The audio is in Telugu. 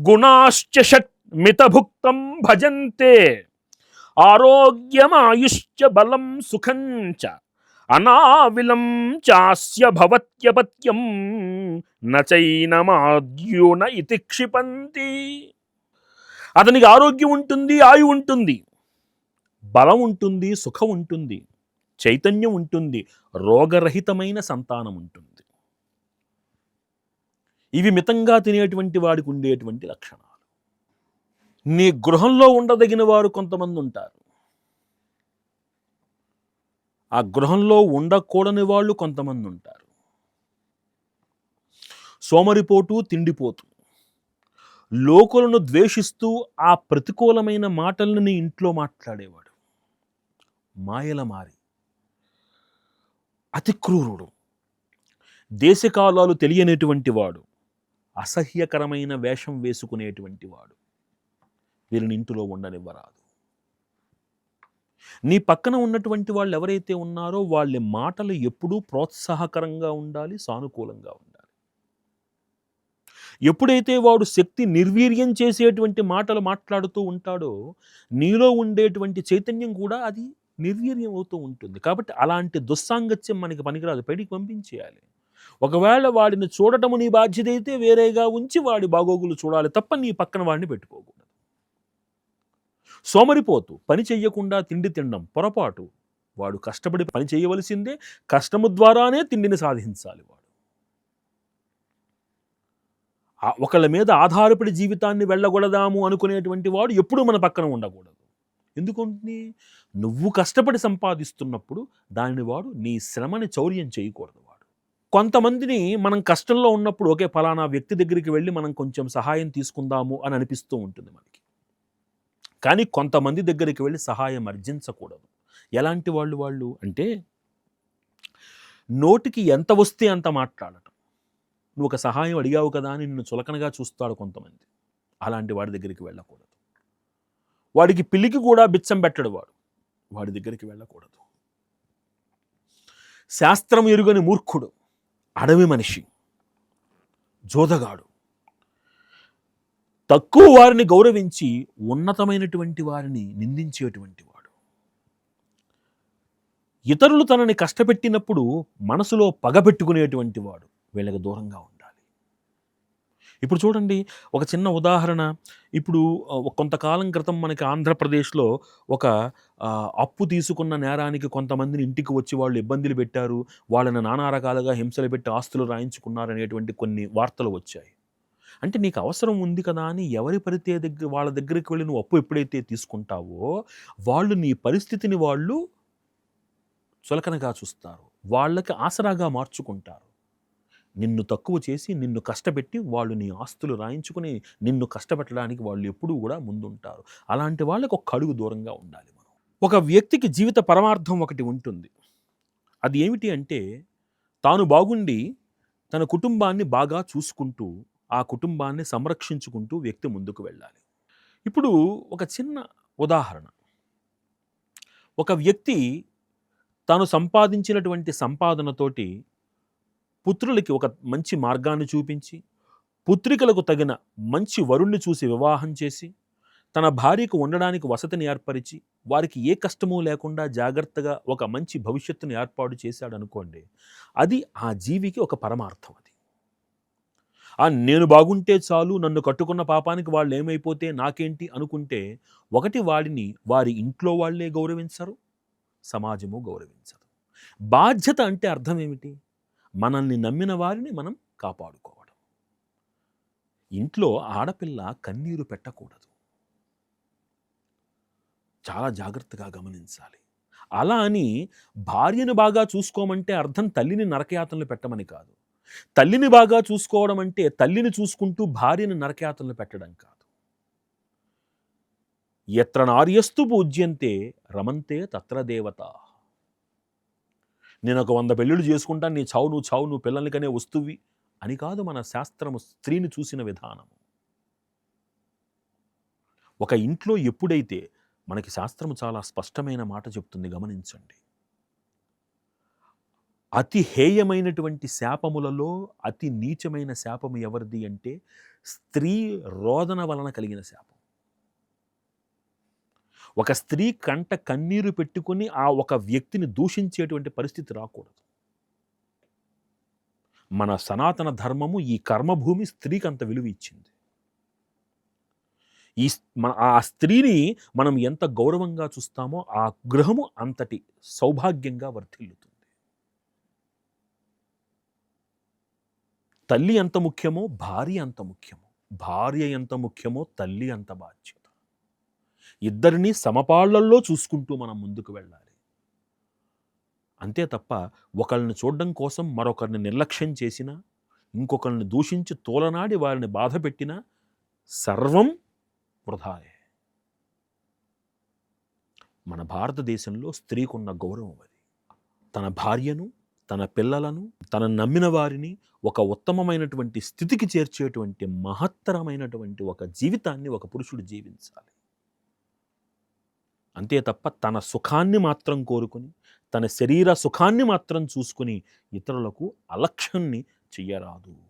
గుణాశ్చ షట్ మితభుక్తం భజంతే ఆరోగ్యమాయుశ్చ బలం సుఖం చ అనావిలం చాస్య భవత్యపత్యం నచైనమాద్యున ఇతి క్షిపంతి అతనికి ఆరోగ్యం ఉంటుంది ఆయు ఉంటుంది బలం ఉంటుంది సుఖం ఉంటుంది చైతన్యం ఉంటుంది రోగరహితమైన సంతానం ఉంటుంది ఇవి మితంగా తినేటువంటి వాడికి ఉండేటువంటి లక్షణాలు. నీ గృహంలో ఉండదగిన వారు కొంతమంది ఉంటారు. ఆ గృహంలో ఉండకూడని వాళ్ళు కొంతమంది ఉంటారు. సోమరిపోటు తిండిపోతు. లోకులను ద్వేషిస్తూ ఆ ప్రతికూలమైన మాటలను నీ ఇంట్లో మాట్లాడేవాడు. మాయల మారి. అతి క్రూరుడు. దేశకాలాలు తెలియనటువంటి వాడు. అసహ్యకరమైన వేషం వేసుకునేటువంటి వాడు వీరిని ఇంటిలో ఉండనివ్వరాదు. నీ పక్కన ఉన్నటువంటి వాళ్ళు ఎవరైతే ఉన్నారో వాళ్ళ మాటలు ఎప్పుడూ ప్రోత్సాహకరంగా ఉండాలి సానుకూలంగా ఉండాలి. ఎప్పుడైతే వాడు శక్తి నిర్వీర్యం చేసేటువంటి మాటలు మాట్లాడుతూ ఉంటాడో నీలో ఉండేటువంటి చైతన్యం కూడా అది నిర్వీర్యం అవుతూ ఉంటుంది. కాబట్టి అలాంటి దుస్సాంగత్యం మనకి పనికిరాదు. బయటికి పంపించేయాలి. ఒకవేళ వాడిని చూడటము నీ బాధ్యత అయితే వేరేగా ఉంచి వాడి బాగోగులు చూడాలి తప్ప నీ పక్కన వాడిని పెట్టుకోకూడదు. సోమరిపోతు పని చెయ్యకుండా తిండి తినడం పొరపాటు. వాడు కష్టపడి పని చేయవలసిందే కష్టము ద్వారానే తిండిని సాధించాలి వాడు. ఒకళ్ళ మీద ఆధారపడి జీవితాన్ని వెళ్ళగొడదాము అనుకునేటువంటి వాడు ఎప్పుడూ మన పక్కన ఉండకూడదు. ఎందుకంటే నువ్వు కష్టపడి సంపాదిస్తున్నప్పుడు దానిని వాడు నీ శ్రమని చౌర్యం చేయకూడదు వాడు. కొంతమందిని మనం కష్టంలో ఉన్నప్పుడు ఒకే ఫలానా వ్యక్తి దగ్గరికి వెళ్ళి మనం కొంచెం సహాయం తీసుకుందాము అని అనిపిస్తూ ఉంటుంది మనకి. కానీ కొంతమంది దగ్గరికి వెళ్ళి సహాయం అర్జించకూడదు. ఎలాంటి వాళ్ళు వాళ్ళు అంటే నోటికి ఎంత వస్తే అంత మాట్లాడటం. నువ్వు ఒక సహాయం అడిగావు కదా అని నిన్ను చులకనగా చూస్తాడు కొంతమంది. అలాంటి వాడి దగ్గరికి వెళ్ళకూడదు. వాడికి పిల్లికి కూడా బిచ్చం పెట్టడు వాడు. వాడి దగ్గరికి వెళ్ళకూడదు. శాస్త్రం ఎరుగని మూర్ఖుడు. అడవి మనిషి జోదగాడు. తక్కువ వారిని గౌరవించి ఉన్నతమైనటువంటి వారిని నిందించేటువంటి వాడు. ఇతరులు తనని కష్టపెట్టినప్పుడు మనసులో పగబెట్టుకునేటువంటి వాడు వీళ్ళకి దూరంగా ఉంది ఇప్పుడు చూడండి ఒక చిన్న ఉదాహరణ. ఇప్పుడు కొంతకాలం క్రితం మనకి ఆంధ్రప్రదేశ్లో ఒక అప్పు తీసుకున్న నేరానికి కొంతమందిని ఇంటికి వచ్చి వాళ్ళు ఇబ్బందులు పెట్టారు. వాళ్ళని నానా రకాలుగా హింసలు పెట్టి ఆస్తులు రాయించుకున్నారు అనేటువంటి కొన్ని వార్తలు వచ్చాయి. అంటే నీకు అవసరం ఉంది కదా అని ఎవరి పరితే దగ్గర వాళ్ళ దగ్గరికి వెళ్ళి నువ్వు అప్పు ఎప్పుడైతే తీసుకుంటావో వాళ్ళు నీ పరిస్థితిని వాళ్ళు చులకనగా చూస్తారు. వాళ్ళకి ఆసరాగా మార్చుకుంటారు. నిన్ను తక్కువ చేసి నిన్ను కష్టపెట్టి వాళ్ళు నీ ఆస్తులు రాయించుకుని నిన్ను కష్టపెట్టడానికి వాళ్ళు ఎప్పుడూ కూడా ముందుంటారు. అలాంటి వాళ్ళకి ఒక అడుగు దూరంగా ఉండాలి మనం. ఒక వ్యక్తికి జీవిత పరమార్థం ఒకటి ఉంటుంది. అది ఏమిటి అంటే తాను బాగుండి తన కుటుంబాన్ని బాగా చూసుకుంటూ ఆ కుటుంబాన్ని సంరక్షించుకుంటూ వ్యక్తి ముందుకు వెళ్ళాలి. ఇప్పుడు ఒక చిన్న ఉదాహరణ. ఒక వ్యక్తి తాను సంపాదించినటువంటి సంపాదనతోటి పుత్రులకి ఒక మంచి మార్గాన్ని చూపించి పుత్రికలకు తగిన మంచి వరుణ్ణి చూసి వివాహం చేసి తన భార్యకు ఉండడానికి వసతిని ఏర్పరిచి వారికి ఏ కష్టమూ లేకుండా జాగ్రత్తగా ఒక మంచి భవిష్యత్తును ఏర్పాటు చేశాడు అనుకోండి అది ఆ జీవికి ఒక పరమార్థం అది. ఆ నేను బాగుంటే చాలు నన్ను కట్టుకున్న పాపానికి వాళ్ళు ఏమైపోతే నాకేంటి అనుకుంటే ఒకటి వాడిని వారి ఇంట్లో వాళ్ళే గౌరవించరు సమాజము గౌరవించరు బాధ్యత అంటే అర్థం ఏమిటి? మనల్ని నమ్మిన వారిని మనం కాపాడుకోవడం. ఇంట్లో ఆడపిల్ల కన్నీరు పెట్టకూడదు. చాలా జాగ్రత్తగా గమనించాలి. అలా అని భార్యను బాగా చూసుకోమంటే అర్థం తల్లిని నరకయాతనలు పెట్టమని కాదు. తల్లిని బాగా చూసుకోవడం అంటే తల్లిని చూసుకుంటూ భార్యను నరకయాతనలు పెట్టడం కాదు. ఎత్ర నార్యస్తు పూజ్యంతే రమంతే తత్ర దేవత. నేను ఒక వంద పెళ్ళిళ్ళు చేసుకుంటాను నీ చావు నువ్వు చావు నువ్వు పిల్లలకనే వస్తువి అని కాదు మన శాస్త్రము స్త్రీని చూసిన విధానం ఒక ఇంట్లో ఎప్పుడైతే మనకి శాస్త్రము చాలా స్పష్టమైన మాట చెప్తుంది గమనించండి. అతి హేయమైనటువంటి శాపములలో అతి నీచమైన శాపము ఎవరిది అంటే స్త్రీ రోదన వలన కలిగిన శాపం. ఒక స్త్రీ కంట కన్నీరు పెట్టుకుని ఆ ఒక వ్యక్తిని దూషించేటువంటి పరిస్థితి రాకూడదు. మన సనాతన ధర్మము ఈ కర్మభూమి స్త్రీకి అంత విలువ ఇచ్చింది ఈ స్- మన ఆ స్త్రీని మనం ఎంత గౌరవంగా చూస్తామో ఆ గృహము అంతటి సౌభాగ్యంగా వర్ధిల్లుతుంది. తల్లి ఎంత ముఖ్యమో భార్య అంత ముఖ్యమో భార్య ఎంత ముఖ్యమో తల్లి అంత బాధ్యం. ఇద్దరిని సమపాళ్ళల్లో చూసుకుంటూ మనం ముందుకు వెళ్ళాలి. అంతే తప్ప ఒకరిని చూడడం కోసం మరొకరిని నిర్లక్ష్యం చేసినా ఇంకొకరిని దూషించి తోలనాడి వారిని బాధ పెట్టినా సర్వం వృధాయే. మన భారతదేశంలో స్త్రీకున్న గౌరవం అది. తన భార్యను తన పిల్లలను తన నమ్మిన వారిని ఒక ఉత్తమమైనటువంటి స్థితికి చేర్చేటువంటి మహత్తరమైనటువంటి ఒక జీవితాన్ని ఒక పురుషుడు జీవించాలి. అంతే తప్ప తన సుఖాన్ని మాత్రం కోరుకుని తన శరీర సుఖాన్ని మాత్రం చూసుకుని ఇతరులకు అలక్ష్యాన్ని చెయ్యరాదు.